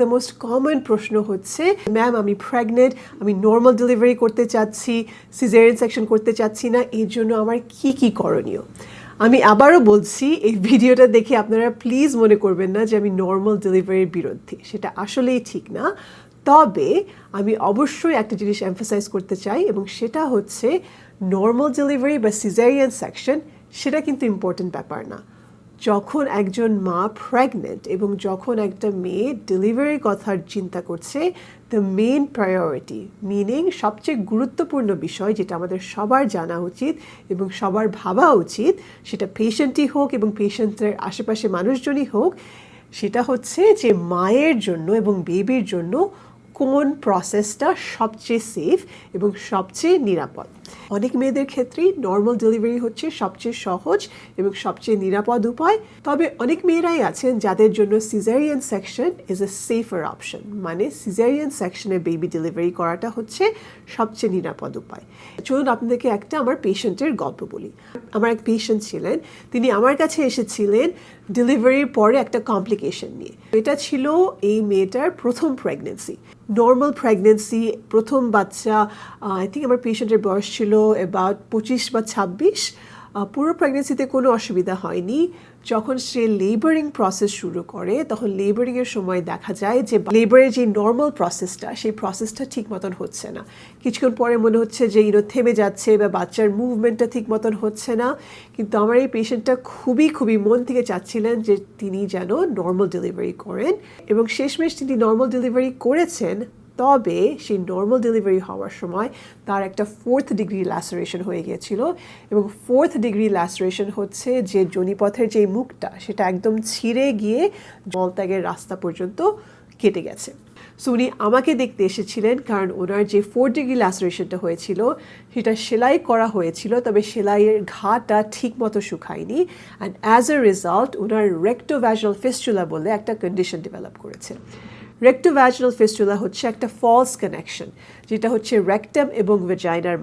The most common প্রশ্ন হচ্ছে ma'am আমি প্রেগনেন্ট আমি নর্মাল ডেলিভারি করতে চাচ্ছি সিজারিয়ান সেকশন করতে চাচ্ছি না, এর জন্য আমার কি কি করণীয়? আমি আবারও বলছি, এই ভিডিওটা দেখে আপনারা প্লিজ মনে করবেন না যে আমি নর্মাল ডেলিভারির বিরুদ্ধে, সেটা আসলেই ঠিক না। তবে আমি অবশ্যই একটা জিনিস এমফাসাইজ করতে চাই, এবং সেটা হচ্ছে নর্মাল ডেলিভারি বা সিজারিয়ান সেকশন সেটা কিন্তু ইম্পর্টেন্ট ব্যাপার না। যখন একজন মা প্রেগনেন্ট এবং যখন একটা মেয়ে ডেলিভারির কথার চিন্তা করছে দ্য মেন প্রায়োরিটি মিনিং সবচেয়ে গুরুত্বপূর্ণ বিষয় যেটা আমাদের সবার জানা উচিত এবং সবার ভাবা উচিত, সেটা পেশেন্টই হোক এবং পেশেন্টের আশেপাশে মানুষজনই হোক, সেটা হচ্ছে যে মায়ের জন্য এবং বেবির জন্য কোন প্রসেসটা সবচেয়ে সেফ এবং সবচেয়ে নিরাপদ। অনেক মেয়েদের ক্ষেত্রেই নর্মাল ডেলিভারি হচ্ছে সবচেয়ে সহজ এবং সবচেয়ে নিরাপদ উপায়। তবে অনেক মেয়েরাই আছেন যাদের জন্য caesarean section is a safer option মানে সিজারিয়ান সেকশনে বেবি ডেলিভারি করাটা হচ্ছে সবচেয়ে নিরাপদ উপায়। চলুন আপনাদেরকে একটা আমার পেশেন্টের গল্প বলি। আমার এক পেশেন্ট ছিলেন, তিনি আমার কাছে এসেছিলেন ডেলিভারির পরে একটা কমপ্লিকেশন নিয়ে। এটা ছিল এই মেয়েটার প্রথম প্রেগনেন্সি নর্মাল প্রেগনেন্সি প্রথম বাচ্চা আই থিঙ্ক আমার পেশেন্টের বয়স ছিল অ্যাবাউট পঁচিশ বা ছাব্বিশ পুরো প্রেগনেন্সিতে কোনো অসুবিধা হয়নি। যখন সে লেবারিং প্রসেস শুরু করে, তখন লেবারিংয়ের সময় দেখা যায় যে লেবারের যে নর্মাল প্রসেসটা সেই প্রসেসটা ঠিক মতন হচ্ছে না। কিছুক্ষণ পরে মনে হচ্ছে যে ইনো থেমে যাচ্ছে বা বাচ্চার মুভমেন্টটা ঠিক মতন হচ্ছে না। কিন্তু আমার এই পেশেন্টটা খুবই খুবই মন থেকে চাচ্ছিলেন যে তিনি যেন নর্মাল ডেলিভারি করেন। এবং শেষমেশ তিনি নর্মাল ডেলিভারি করেছেন তবে সেই নর্মাল ডেলিভারি হওয়ার সময় তার একটা ফোর্থ ডিগ্রি ল্যাসারেশন হয়ে গিয়েছিল এবং ফোর্থ ডিগ্রি ল্যাসারেশন হচ্ছে যে জনিপথের যে মুখটা, সেটা একদম ছিঁড়ে গিয়ে জলত্যাগের রাস্তা পর্যন্ত কেটে গেছে। সো উনি আমাকে দেখতে এসেছিলেন কারণ ওনার যে ফোর ডিগ্রি ল্যাসারেশনটা হয়েছিল, সেটা সেলাই করা হয়েছিল, তবে সেলাইয়ের ঘাটা ঠিক মতো শুকায়নি অ্যান্ড অ্যাজ এ রেজাল্ট ওনার রেক্টোভ্যাজনাল ফেস্টুলা বলে একটা কন্ডিশন ডেভেলপ করেছে। রেক্টোভ্যাজনাল ফিস্টুলা হচ্ছে একটা ফলস কানেকশন যেটা হচ্ছে রেক্টাম এবং ভেজাইনার